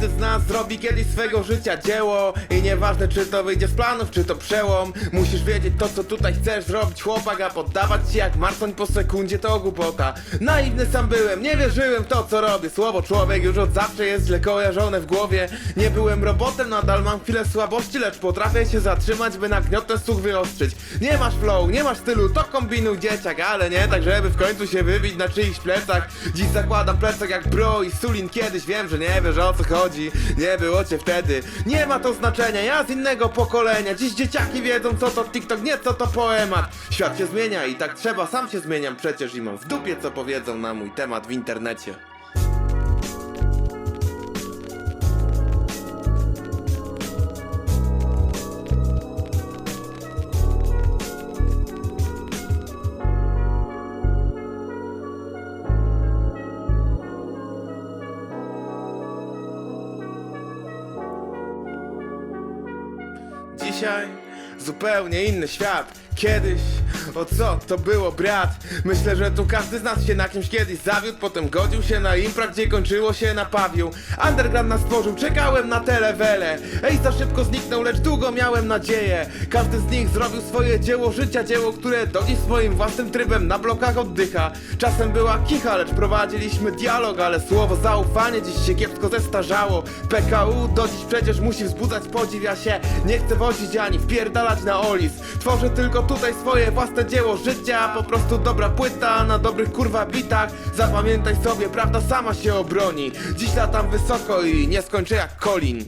Każdy z nas zrobi kiedyś swego życia dzieło. I nieważne czy to wyjdzie z planów, czy to przełom. Musisz wiedzieć to co tutaj chcesz zrobić chłopak A poddawać się jak martwoń po sekundzie to głupota. Naiwny sam byłem, nie wierzyłem w to co robię. Słowo człowiek już od zawsze jest źle kojarzone w głowie. Nie byłem robotem, nadal mam chwilę słabości Lecz potrafię się zatrzymać, by nagniotę słuch wyostrzyć. Nie masz flow, nie masz stylu, to kombinuj dzieciak Ale nie tak, żeby w końcu się wybić na czyichś plecach. Dziś zakładam plecak jak bro i Sulin. Kiedyś Wiem, że nie wiesz o co chodzi, nie było cię wtedy. Nie ma to znaczenia, ja z innego pokolenia. Dziś dzieciaki wiedzą co to TikTok, nie co to poemat. Świat się zmienia i tak trzeba, sam się zmieniam. Przecież I mam w dupie co powiedzą na mój temat w internecie Dzisiaj zupełnie inny świat. Kiedyś, o co to było brat? Myślę, że tu każdy z nas się na kimś kiedyś zawiódł, potem godził się na impra, gdzie kończyło się na pawiu. Underground nas stworzył, czekałem na telewele. Ej, za szybko zniknął, lecz długo miałem nadzieję. Każdy z nich zrobił swoje dzieło życia, dzieło, które do dziś swoim własnym trybem na blokach oddycha. Czasem była kicha, lecz prowadziliśmy dialog, ale słowo zaufanie dziś się kiepsko zestarzało. PKU do dziś przecież musi wzbudzać podziw, ja się nie chcę wozić ani wpierdalać na olis. Tworzę tylko tutaj swoje własne dzieło życia, po prostu dobra płyta na dobrych kurwa bitach. Zapamiętaj sobie, prawda sama się obroni. Dziś latam wysoko i nie skończę jak Colin.